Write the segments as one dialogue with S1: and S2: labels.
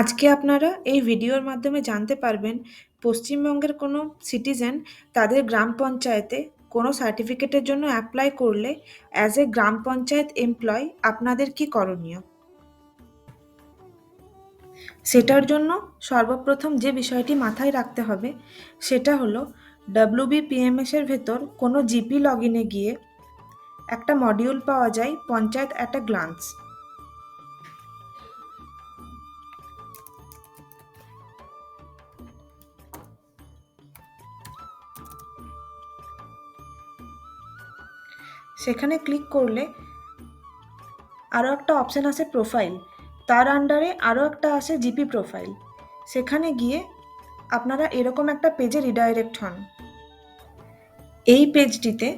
S1: আজকে আপনারা এই ভিডিওর মাধ্যমে জানতে পারবেন, পশ্চিমবঙ্গের কোনো সিটিজেন তাদের গ্রাম পঞ্চায়েতে কোনো সার্টিফিকেটের জন্য অ্যাপ্লাই করলে as a gram panchayat employee আপনাদের কি করণীয়? সেটার জন্য সর্বপ্রথম যে বিষয়টি মাথায় রাখতে হবে, সেটা হলো ডাব্লিউবিপিএমএস এর ভেতর কোনো জিপি লগ গিয়ে একটা মডিউল পাওয়া যায়, পঞ্চায়েত অ্যাট আ গ্লান্স সেখানে ক্লিক করলে আরও একটা অপশান আছে প্রোফাইল তার আন্ডারে আরও একটা আছে জিপি প্রোফাইল সেখানে গিয়ে আপনারা এরকম একটা পেজে রিডাইরেক্ট হন। এই পেজটিতে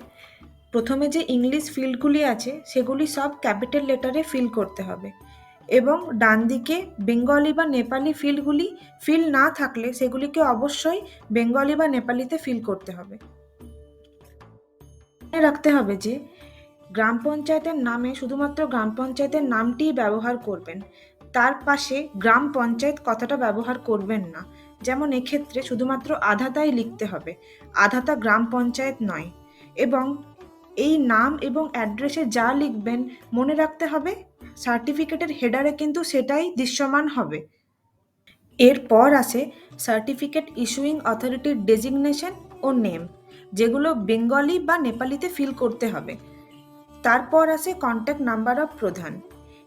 S1: প্রথমে যে ইংলিশ ফিল্ডগুলি আছে, সেগুলি সব ক্যাপিটাল লেটারে ফিল করতে হবে। এবং ডান দিকে বেঙ্গলি বা নেপালি ফিল্ডগুলি ফিল না থাকলে সেগুলিকে অবশ্যই বেঙ্গলি বা নেপালিতে ফিল করতে হবে। রাখতে হবে যে গ্রাম পঞ্চায়েতের নামে শুধুমাত্র গ্রাম পঞ্চায়েতের নামটিই ব্যবহার করবেন। তার পাশে গ্রাম পঞ্চায়েত কথাটা ব্যবহার করবেন না। যেমন এক্ষেত্রে শুধুমাত্র আধাতাই লিখতে হবে। আধাতা গ্রাম পঞ্চায়েত নয়। এবং এই নাম এবং অ্যাড্রেসে যা লিখবেন মনে রাখতে হবে, সার্টিফিকেটের হেডারে কিন্তু সেটাই দৃশ্যমান হবে। এরপর আসে সার্টিফিকেট ইস্যুইং অথরিটির ডেজিগনেশন ও নেম, যেগুলো বেঙ্গলি বা নেপালিতে ফিল করতে হবে। তারপর আসে কন্ট্যাক্ট নাম্বার অফ প্রধান।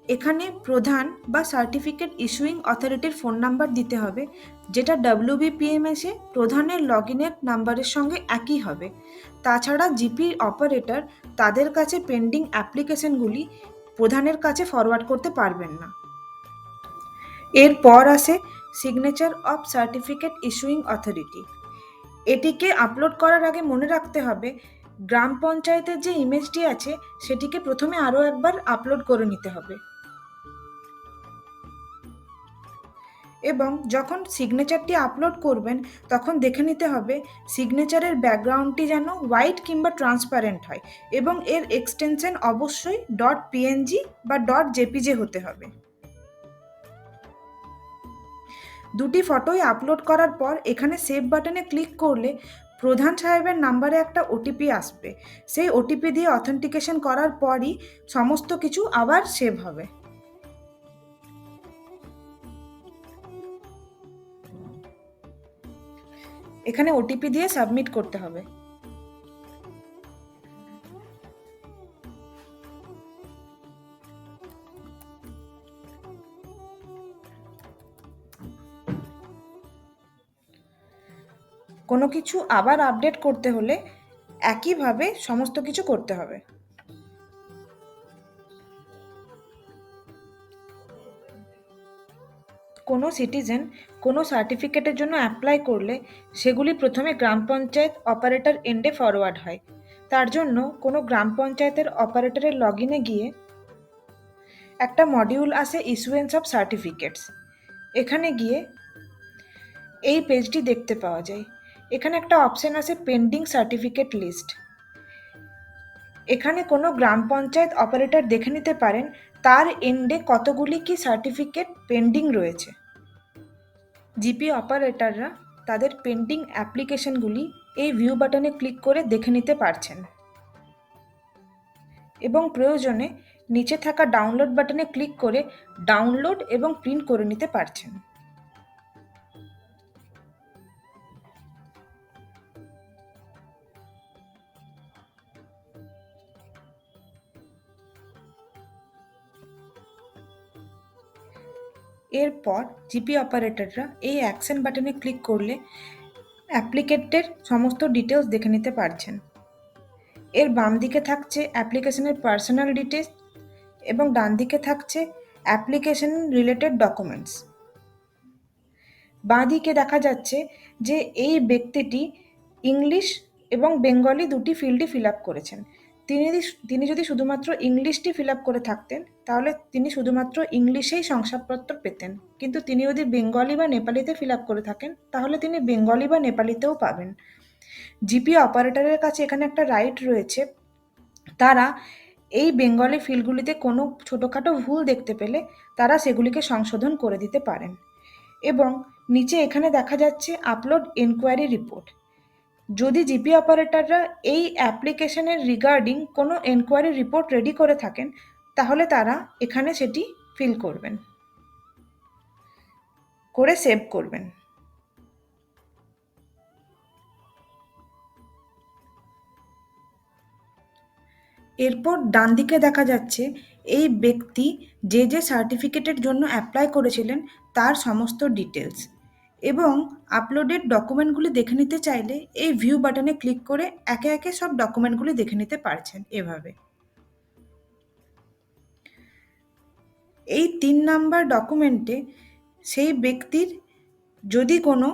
S1: এখানে প্রধান বা সার্টিফিকেট ইস্যুইং অথরিটির ফোন নাম্বার দিতে হবে, যেটা ডাব্লিউবিপিএমএসে প্রধানের লগ ইনের নাম্বারের সঙ্গে একই হবে। তাছাড়া জিপি অপারেটর তাদের কাছে পেন্ডিং অ্যাপ্লিকেশনগুলি প্রধানের কাছে ফরওয়ার্ড করতে পারবেন না। এরপর আসে signature of certificate issuing authority এটিকে আপলোড করার আগে মনে রাখতে হবে গ্রাম পঞ্চায়েতের যে ইমেজটি আছে, সেটিকে প্রথমে আরও একবার আপলোড করে নিতে হবে। এবং যখন সিগনেচারটি আপলোড করবেন, তখন দেখে নিতে হবে সিগনেচারের ব্যাকগ্রাউন্ডটি যেন হোয়াইট কিংবা ট্রান্সপারেন্ট হয় এবং এর এক্সটেনশন অবশ্যই. ডট পিএনজি বা. ডট জেপিজে হতে হবে। দুটি ফটোই আপলোড করার পর, এখানে সেভ বাটনে ক্লিক করলে প্রধান সাহেবের নাম্বারে একটা ওটিপি আসবে। সেই ওটিপি দিয়ে অথেন্টিকেশন করার পরই সমস্ত কিছু আবার সেভ হবে। এখানে ওটিপি দিয়ে সাবমিট করতে হবে। কোনো কিছু আবার আপডেট করতে হলে একইভাবে সমস্ত কিছু করতে হবে। কোনো সিটিজেন কোনো সার্টিফিকেটের জন্য অ্যাপ্লাই করলে সেগুলি প্রথমে গ্রাম পঞ্চায়েত অপারেটর এন্ডে ফরওয়ার্ড হয়। তার জন্য কোনো গ্রাম পঞ্চায়েতের অপারেটরের লগ ইনে গিয়ে একটা মডিউল আসে ইস্যুয়েন্স অফ সার্টিফিকেটস এখানে গিয়ে এই পেজটি দেখতে পাওয়া যায়। এখানে একটা অপশন আছে পেন্ডিং সার্টিফিকেট লিস্ট এখানে কোনো গ্রাম পঞ্চায়েত অপারেটর দেখে নিতে পারেন, তার এন্ডে কতগুলি কি সার্টিফিকেট পেন্ডিং রয়েছে। জিপি অপারেটররা তাদের পেন্ডিং অ্যাপ্লিকেশনগুলি এই ভিউ বাটনে ক্লিক করে দেখে নিতে পারছেন। এবং প্রয়োজনে নিচে থাকা ডাউনলোড বাটনে ক্লিক করে ডাউনলোড এবং প্রিন্ট করে নিতে পারছেন। এরপর জিপি অপারেটররা এই অ্যাকশন বাটনে ক্লিক করলে অ্যাপ্লিকেটের সমস্ত ডিটেলস দেখে নিতে পারছেন। এর বাম দিকে থাকছে অ্যাপ্লিকেশনের পার্সোনাল ডিটেলস এবং ডান দিকে থাকছে অ্যাপ্লিকেশন রিলেটেড ডকুমেন্টস বাঁ দিকে দেখা যাচ্ছে যে এই ব্যক্তিটি ইংলিশ এবং বেঙ্গলি দুটি ফিল্ডই ফিল আপ করেছেন। তিনি তিনি যদি শুধুমাত্র ইংলিশটি ফিল আপ করে থাকতেন, তাহলে তিনি শুধুমাত্র ইংলিশেই শংসাপত্র পেতেন। কিন্তু তিনি যদি বেঙ্গলি বা নেপালিতে ফিল আপ করে থাকেন, তাহলে তিনি বেঙ্গলি বা নেপালিতেও পাবেন। জিপি অপারেটরের কাছে এখানে একটা রাইট রয়েছে। তারা এই বেঙ্গলি ফিল্ডগুলিতে কোনো ছোটোখাটো ভুল দেখতে পেলে তারা সেগুলিকে সংশোধন করে দিতে পারেন। এবং নিচে এখানে দেখা যাচ্ছে আপলোড এনকোয়ারি রিপোর্ট যদি জিপি অপারেটররা এই অ্যাপ্লিকেশনের রিগার্ডিং কোনো এনকোয়ারি রিপোর্ট রেডি করে থাকেন, তাহলে তারা এখানে সেটি ফিল করবেন। করে সেভ করবেন। এরপর ডান দিকে দেখা যাচ্ছে, এই ব্যক্তি যে যে সার্টিফিকেটের জন্য অ্যাপ্লাই করেছিলেন, তার সমস্ত ডিটেলস এবং আপলোডেড ডকুমেন্টগুলি দেখে নিতে চাইলে এই ভিউ বাটনে ক্লিক করে একে একে সব ডকুমেন্টগুলি দেখে নিতে পারছেন এভাবে। এই তিন নাম্বার ডকুমেন্টে সেই ব্যক্তির যদি কোনো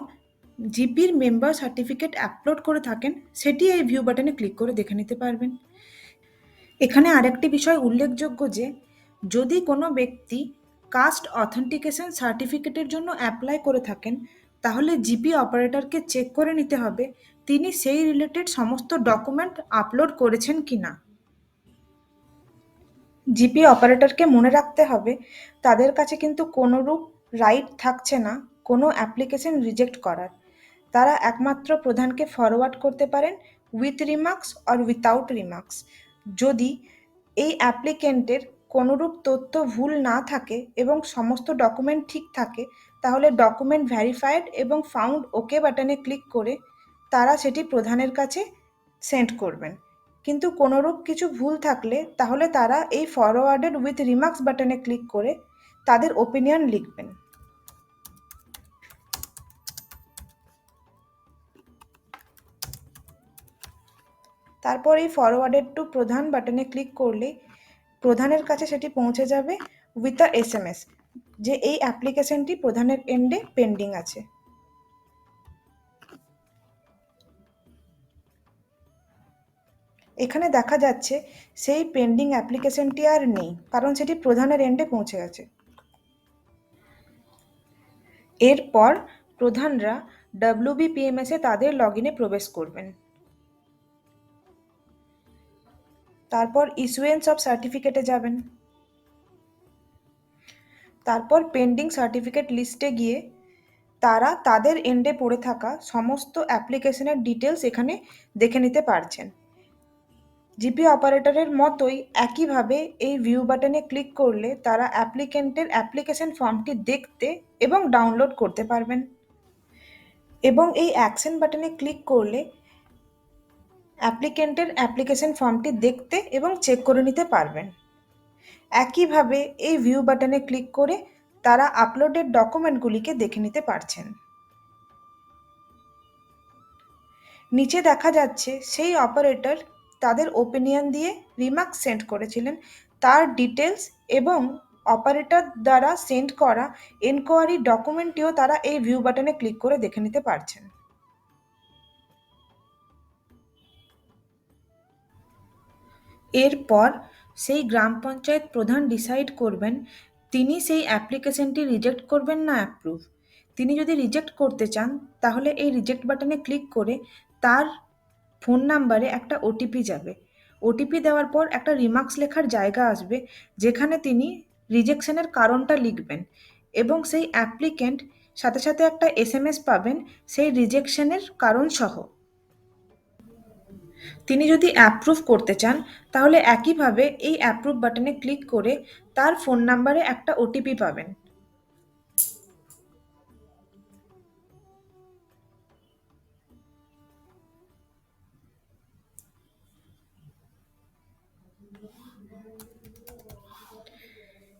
S1: জিপির মেম্বার সার্টিফিকেট আপলোড করে থাকেন, সেটি এই ভিউ বাটনে ক্লিক করে দেখে নিতে পারবেন। এখানে আরেকটি বিষয় উল্লেখযোগ্য যে, যদি কোনো ব্যক্তি কাস্ট অথেন্টিকেশন সার্টিফিকেটের জন্য অ্যাপ্লাই করে থাকেন, তাহলে জিপি অপারেটরকে চেক করে নিতে হবে তিনি সেই রিলেটেড সমস্ত ডকুমেন্ট আপলোড করেছেন কি না। জিপি অপারেটরকে মনে রাখতে হবে, তাদের কাছে কিন্তু কোনোরূপ রাইট থাকছে না, কোনো অ্যাপ্লিকেশন রিজেক্ট করার। তারা একমাত্র প্রধানকে ফরওয়ার্ড করতে পারেন with remarks or without remarks. যদি এই অ্যাপ্লিকেন্টের কোনোরূপ তথ্য ভুল না থাকে এবং সমস্ত ডকুমেন্ট ঠিক থাকে, তাহলে ডকুমেন্ট ভ্যারিফাইড এবং ফাউন্ড ওকে বাটনে ক্লিক করে তারা সেটি প্রধানের কাছে সেন্ড করবেন। কিন্তু কোনোরূপ কিছু ভুল থাকলে তাহলে তারা এই ফরওয়ার্ডেড উইথ রিমার্কস বাটনে ক্লিক করে তাদের ওপিনিয়ন লিখবেন। তারপর এই ফরওয়ার্ডেড টু প্রধান বাটনে ক্লিক করলে প্রধানের কাছে সেটি পৌঁছে যাবে with a S M S যে এই অ্যাপ্লিকেশনটি প্রধানের এন্ডে পেন্ডিং আছে। এখানে দেখা যাচ্ছে সেই পেন্ডিং অ্যাপ্লিকেশনটি আর নেই, কারণ সেটি প্রধানের এন্ডে পৌঁছে গেছে। এরপর প্রধানরা ডাব্লিউবিপিএমএসে তাদের লগ ইনে প্রবেশ করবেন। তারপর ইস্যুয়েন্স অফ সার্টিফিকেটে যাবেন। তারপর পেন্ডিং সার্টিফিকেট লিস্টে গিয়ে তারা তাদের এন্ডে পড়ে থাকা সমস্ত অ্যাপ্লিকেশনের ডিটেলস এখানে দেখে নিতে পারছেন। জিপি অপারেটরের মতোই একইভাবে এই ভিউ বাটনে ক্লিক করলে তারা অ্যাপ্লিকেন্টের অ্যাপ্লিকেশন ফর্মটি দেখতে এবং ডাউনলোড করতে পারবেন। এবং এই অ্যাকশন বাটনে ক্লিক করলে অ্যাপ্লিকেন্টের অ্যাপ্লিকেশন ফর্মটি দেখতে এবং চেক করে নিতে পারবেন। একইভাবে এই ভিউ বাটনে ক্লিক করে তারা আপলোডেড ডকুমেন্টগুলিকে দেখে নিতে পারছেন। নিচে দেখা যাচ্ছে সেই অপারেটর তাদের ওপিনিয়ন দিয়ে রিমার্ক সেন্ড করেছিলেন। তার ডিটেলস এবং অপারেটর দ্বারা সেন্ড করা এনকোয়ারি ডকুমেন্টটিও তারা এই ভিউ বাটনে ক্লিক করে দেখে নিতে পারছেন। এরপর সেই গ্রাম পঞ্চায়েত প্রধান ডিসাইড করবেন, তিনি সেই অ্যাপ্লিকেশনটি রিজেক্ট করবেন না অ্যাপ্রুভ তিনি যদি রিজেক্ট করতে চান, তাহলে এই রিজেক্ট বাটনে ক্লিক করে তার ফোন নাম্বারে একটা ওটিপি যাবে। ওটিপি দেওয়ার পর একটা রিমার্কস লেখার জায়গা আসবে, যেখানে তিনি রিজেকশনের কারণটা লিখবেন এবং সেই অ্যাপ্লিকেন্ট সাথে সাথে একটা এস পাবেন, সেই রিজেকশনের কারণ সহ তিনি যদি অ্যাপ্রুভ করতে চান, তাহলে একইভাবে এই অ্যাপ্রুভ বাটনে ক্লিক করে তার ফোন নাম্বারে একটা ওটিপি পাবেন।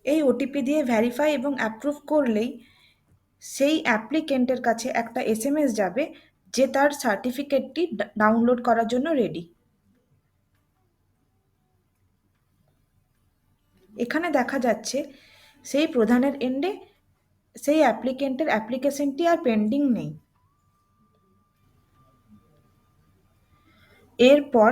S1: এই ওটিপি দিয়ে ভ্যারিফাই এবং অ্যাপ্রুভ করলেই সেই অ্যাপ্লিকেন্টের কাছে একটা এস যাবে যে তার সার্টিফিকেটটি ডাউনলোড করার জন্য রেডি এখানে দেখা যাচ্ছে, সেই প্রধানের এন্ডে সেই অ্যাপ্লিকেন্টের অ্যাপ্লিকেশনটি আর পেন্ডিং নেই। এরপর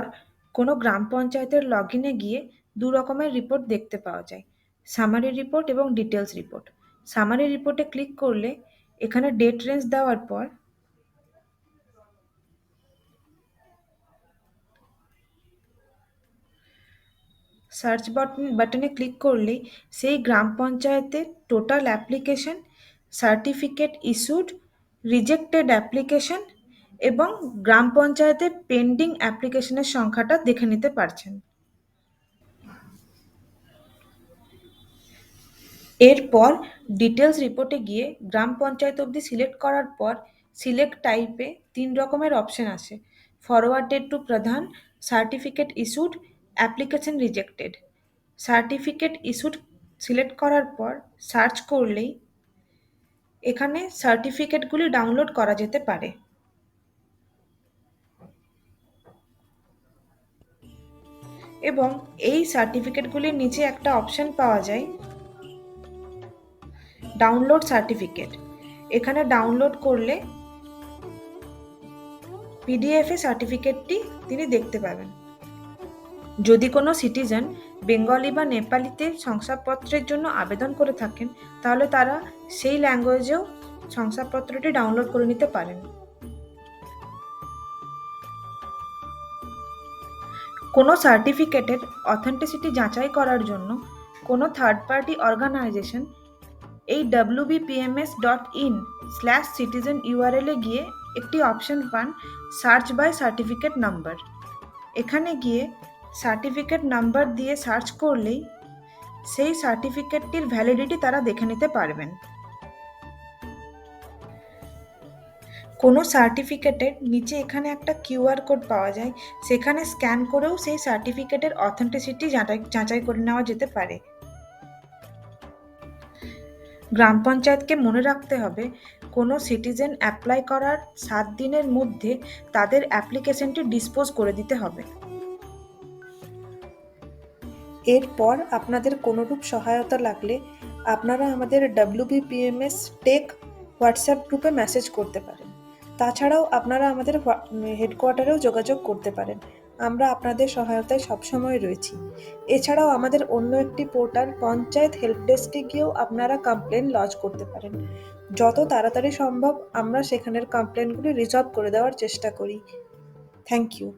S1: কোনো গ্রাম পঞ্চায়েতের লগ ইনে গিয়ে দু রকমের রিপোর্ট দেখতে পাওয়া যায়। সামারি রিপোর্ট এবং ডিটেলস রিপোর্ট সামারি রিপোর্টে ক্লিক করলে এখানে ডেট রেঞ্জ দেওয়ার পর সার্চ বাটন, বাটনে ক্লিক করলেই সেই গ্রাম পঞ্চায়েতের total application, certificate issued, rejected application এবং গ্রাম পঞ্চায়েতের পেন্ডিং অ্যাপ্লিকেশনের সংখ্যাটা দেখে নিতে পারছেন। এরপর ডিটেলস রিপোর্টে গিয়ে গ্রাম পঞ্চায়েত অবধি সিলেক্ট করার পর সিলেক্ট টাইপে তিন রকমের অপশন আসে। Forwarded to Pradhan, certificate issued application rejected certificate issued select করার পর সার্চ করলেই এখানে সার্টিফিকেটগুলি ডাউনলোড করা যেতে পারে। এবং এই সার্টিফিকেটগুলির নিচে একটা অপশন পাওয়া যায় ডাউনলোড সার্টিফিকেট এখানে ডাউনলোড করলে পিডিএফে সার্টিফিকেটটি তিনি দেখতে পাবেন। যদি কোনো সিটিজেন বেঙ্গলি বা নেপালিতে শংসাপত্রের জন্য আবেদন করে থাকেন, তাহলে তারা সেই ল্যাঙ্গুয়েজেও শংসাপত্রটি ডাউনলোড করে নিতে পারেন। কোনো সার্টিফিকেটের অথেন্টিসিটি যাচাই করার জন্য কোনো থার্ড পার্টি অর্গানাইজেশন এই WBPMS dot in slash citizen ইউআরএলে গিয়ে একটি অপশন পান সার্চ বাই সার্টিফিকেট নাম্বার এখানে গিয়ে সার্টিফিকেট নাম্বার দিয়ে সার্চ করলেই সেই সার্টিফিকেটটির ভ্যালিডিটি তারা দেখে নিতে পারবেন। কোনো সার্টিফিকেটের নিচে এখানে একটা কিউআর কোড পাওয়া যায়, সেখানে স্ক্যান করেও সেই সার্টিফিকেটের অথেন্টিসিটি যাচাই করে নেওয়া যেতে পারে। গ্রাম পঞ্চায়েতকে মনে রাখতে হবে, কোনো সিটিজেন অ্যাপ্লাই করার সাত দিনের মধ্যে তাদের অ্যাপ্লিকেশনটি ডিসপোজ করে দিতে হবে। এরপর আপনাদের কোনোরূপ সহায়তা লাগলে আপনারা আমাদের ডাব্লিউবিপিএমএস টেক হোয়াটসঅ্যাপ গ্রুপে মেসেজ করতে পারেন। তাছাড়াও আপনারা আমাদের হেডকোয়ার্টারেও যোগাযোগ করতে পারেন। আমরা আপনাদের সহায়তায় সবসময় রয়েছি। এছাড়াও আমাদের অন্য একটি পোর্টাল পঞ্চায়েত হেল্প ডেস্কে গিয়েও আপনারা কমপ্লেন লজ করতে পারেন। যত তাড়াতাড়ি সম্ভব আমরা সেখানের কমপ্লেনগুলি রিজলভ করে দেওয়ার চেষ্টা করি। Thank you